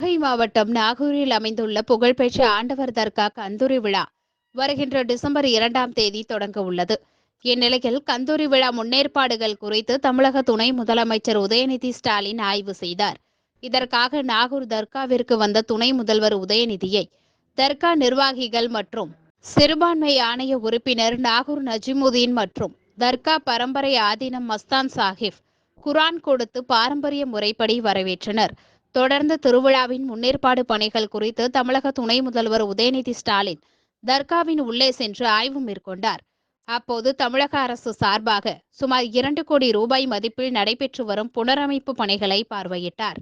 நாகை மாவட்டம் நாகூரில் அமைந்துள்ள புகழ்பெற்ற ஆண்டவர் தர்கா கந்தூரி விழா வருகின்ற டிசம்பர் இரண்டாம் தேதி தொடங்க உள்ளது. இந்நிலையில் கந்தூரி விழா முன்னேற்பாடுகள் குறித்து தமிழக துணை முதலமைச்சர் உதயநிதி ஸ்டாலின் ஆய்வு செய்தார். இதற்காக நாகூர் தர்காவிற்கு வந்த துணை முதல்வர் உதயநிதியை தர்கா நிர்வாகிகள் மற்றும் சிறுபான்மை ஆணைய உறுப்பினர் நாகூர் நஜிமுதீன் மற்றும் தர்கா பரம்பரை ஆதீனம் மஸ்தான் சாஹிப் குரான் கொடுத்து பாரம்பரிய முறைப்படி வரவேற்றனர். தொடர்ந்து திருவிழாவின் முன்னேற்பாடு பணிகள் குறித்து தமிழக துணை முதல்வர் உதயநிதி ஸ்டாலின் தர்காவின் உள்ளே சென்று ஆய்வு மேற்கொண்டார். அப்போது தமிழக அரசு சார்பாக சுமார் இரண்டு கோடி ரூபாய் மதிப்பில் நடைபெற்று வரும் புனரமைப்பு பணிகளை பார்வையிட்டார்.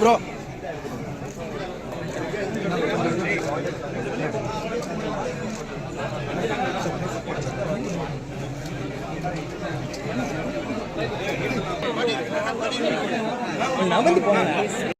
ப்ரோ நவந்து போனாங்க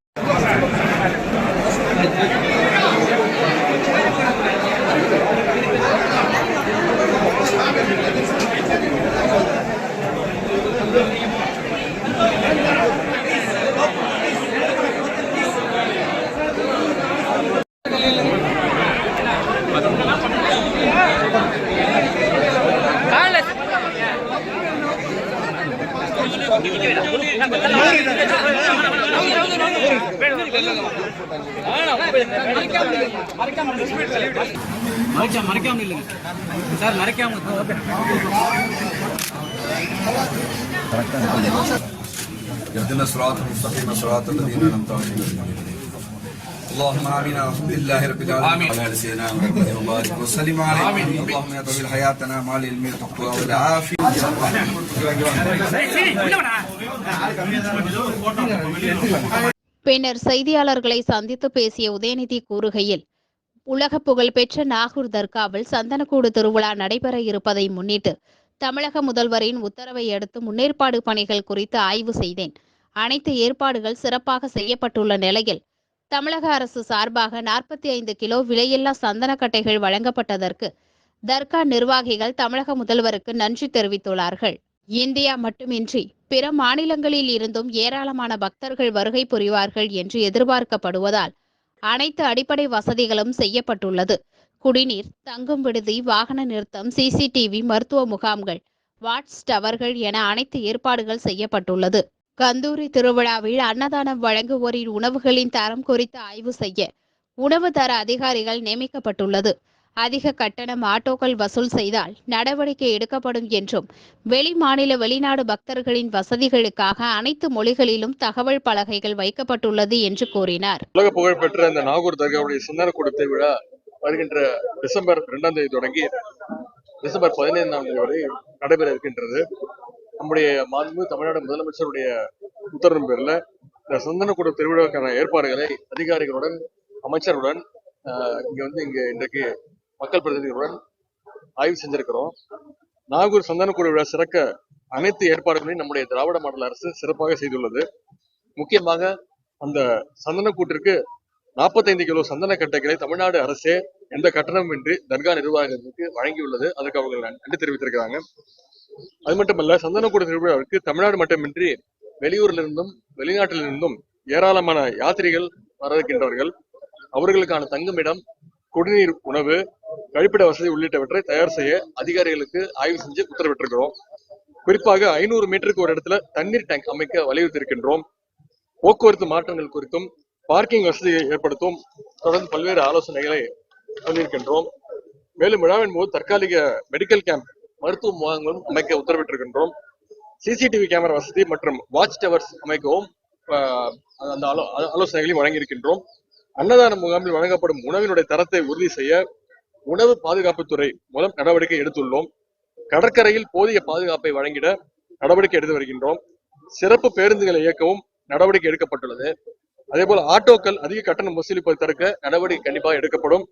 மறைக்காம மறைக்காம இல்லைங்க சார் மறைக்காம اهدنا الصراط المستقيم صراط الذين انعمت عليهم اللهم امين الحمد لله رب العالمين وعلى ال سيدنا محمد وبارك وسلم عليه اللهم يا طويل حياتنا مع العلم والتقوى والعافيه பின்னர் செய்தியாளர்களை சந்தித்து பேசிய உதயநிதி கூறுகையில் உலக புகழ்பெற்ற நாகூர் தர்காவில் சந்தனக்கூடு திருவிழா நடைபெற இருப்பதை முன்னிட்டு தமிழக முதல்வரின் உத்தரவை அடுத்து முன்னேற்பாடு பணிகள் குறித்து ஆய்வு செய்தேன் அனைத்து ஏற்பாடுகள் சிறப்பாக செய்யப்பட்டுள்ள நிலையில் தமிழக அரசு சார்பாக நாற்பத்தி ஐந்து கிலோ விலையில்லா சந்தனக்கட்டைகள் வழங்கப்பட்டதற்கு தர்கா நிர்வாகிகள் தமிழக முதல்வருக்கு நன்றி தெரிவித்துள்ளார்கள். இந்தியா மட்டுமின்றி பிற மாநிலங்களில் இருந்தும் ஏராளமான பக்தர்கள் வருகை புரிவார்கள் என்று எதிர்பார்க்கப்படுவதால் அனைத்து அடிப்படை வசதிகளும் செய்யப்பட்டுள்ளது. குடிநீர் தங்கும் விடுதி வாகன நிறுத்தம் சிசிடிவி மருத்துவ முகாம்கள் வாட்ஸ் டவர்கள் என அனைத்து ஏற்பாடுகள் செய்யப்பட்டுள்ளது. கந்தூரி திருவிழாவில் அன்னதானம் வழங்குவோரின் உணவுகளின் தரம் குறித்து ஆய்வு செய்ய உணவு தர அதிகாரிகள் நியமிக்கப்பட்டுள்ளது. அதிக கட்டணம் ஆட்டோக்கள் வசூல் செய்தால் நடவடிக்கை எடுக்கப்படும் என்றும் வெளி மாநில வெளிநாடு பக்தர்களின் வசதிகளுக்காக அனைத்து மொழிகளிலும் தகவல் பலகைகள் வைக்கப்பட்டுள்ளது என்று கூறினார். உலக புகழ்பெற்ற இந்த நாகூர் தர்காவுடைய சந்தன கொடுத்த விழா வருகின்ற டிசம்பர் இரண்டாம் தேதி தொடங்கி டிசம்பர் பதினைந்தாம் தேதி வரை நடைபெற இருக்கின்றது. நம்முடைய மாண்பு தமிழ்நாடு முதலமைச்சருடைய உத்தரவின் பேர்ல இந்த சந்தனக்கூட திருவிழாவுக்கான ஏற்பாடுகளை அதிகாரிகளுடன் அமைச்சருடன் இங்க வந்து இங்க இன்றைக்கு மக்கள் பிரதிநிதிகளுடன் ஆய்வு செஞ்சிருக்கிறோம். நாகூர் சந்தனக்கூட விழா சிறக்க அனைத்து ஏற்பாடுகளையும் நம்முடைய திராவிட மாடல் அரசு சிறப்பாக செய்துள்ளது. முக்கியமாக அந்த சந்தனக்கூட்டிற்கு நாற்பத்தைந்து கிலோ சந்தன கட்டைகளை தமிழ்நாடு அரசே எந்த கட்டணமும் தர்கா நிர்வாகத்திற்கு வழங்கியுள்ளது. அதற்கு அவர்கள் நன்றி தெரிவித்திருக்கிறாங்க. அது மட்டுமல்ல சந்தனக்கூட திருவிழாவிற்கு தமிழ்நாடு மட்டுமின்றி வெளியூரிலிருந்தும் வெளிநாட்டிலிருந்தும் ஏராளமான யாத்திரிகள் வரவிருக்கின்றவர்கள் அவர்களுக்கான தங்குமிடம் குடிநீர் உணவு கழிப்பிட வசதி உள்ளிட்டவற்றை தயார் செய்ய அதிகாரிகளுக்கு ஆய்வு செஞ்சு உத்தரவிட்டிருக்கிறோம். குறிப்பாக ஐநூறு மீட்டருக்கு ஒரு இடத்துல தண்ணீர் டேங்க் அமைக்க வலியுறுத்தியிருக்கின்றோம். போக்குவரத்து மாற்றங்கள் குறித்தும் பார்க்கிங் வசதியை ஏற்படுத்தும் தொடர்ந்து பல்வேறு ஆலோசனைகளை சொல்லியிருக்கின்றோம். மேலும் விழாவின் போது தற்காலிக மெடிக்கல் கேம்ப் மருத்துவ முகாம்களும் அமைக்க உத்தரவிட்டிருக்கின்றோம். சிசிடிவி கேமரா வசதி மற்றும் வாட்ச் டவர்ஸ் அமைக்கவும் அந்த ஆலோ- ஆலோசனைகளையும் வழங்கியிருக்கின்றோம். அன்னதான முகாமில் வழங்கப்படும் உணவினுடைய தரத்தை உறுதி செய்ய உணவு பாதுகாப்புத்துறை மூலம் நடவடிக்கை எடுத்துள்ளோம். கடற்கரையில் போதிய பாதுகாப்பை வழங்கிட நடவடிக்கை எடுத்து வருகின்றோம். சிறப்பு பேருந்துகளை இயக்கவும் நடவடிக்கை எடுக்கப்பட்டுள்ளது. அதே போல ஆட்டோக்கள் அதிக கட்டணம் வசூலிப்பதை தடுக்க நடவடிக்கை கண்டிப்பாக எடுக்கப்படும்.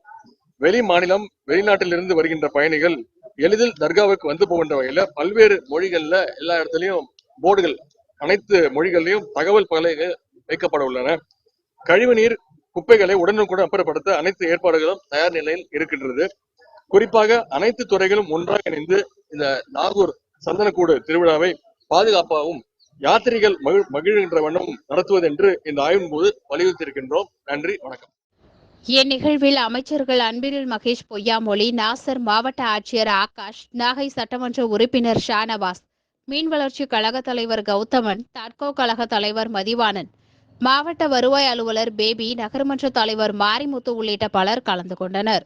வெளி மாநிலம் வெளிநாட்டிலிருந்து வருகின்ற பயணிகள் எளிதில் தர்காவுக்கு வந்து போகின்ற வகையில பல்வேறு மொழிகள்ல எல்லா இடத்துலயும் போர்டுகள் அனைத்து மொழிகள்லையும் தகவல் பலகைகள் வைக்கப்பட உள்ளன. கழிவுநீர் குப்பைகளை உடனுக்குடன் அப்புறப்படுத்த அனைத்து ஏற்பாடுகளும் தயார் நிலையில் இருக்கின்றது. குறிப்பாக அனைத்து துறைகளும் ஒன்றாக இணைந்து இந்த நாகூர் சந்தனக்கூடு திருவிழாவை பாதுகாப்பாகவும் யாத்திரிகள் மகிழ் மகிழ்கின்ற வண்ணமும் நடத்துவது என்று இந்த ஆய்வின் போது வலியுறுத்தியிருக்கின்றோம். நன்றி வணக்கம். இந்நிகழ்வில் அமைச்சர்கள் அன்பிரில் மகேஷ் பொய்யாமொழி நாசர் மாவட்ட ஆட்சியர் ஆகாஷ் நாகை சட்டமன்ற உறுப்பினர் ஷானவாஸ் மீன் வளர்ச்சி கழக தலைவர் கௌதமன் தாட்கோ கழக தலைவர் மதிவாணன் மாவட்ட வருவாய் அலுவலர் பேபி நகர்மன்ற தலைவர் மாரிமுத்து உள்ளிட்ட பலர் கலந்து கொண்டனர்.